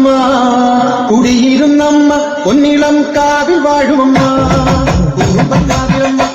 വാഴുമമ്മ കുടിയിരുന്നമ്മ പൊന്നിളം കാവിൽ വാഴുമമ്മ കുറുമ്പക്കാ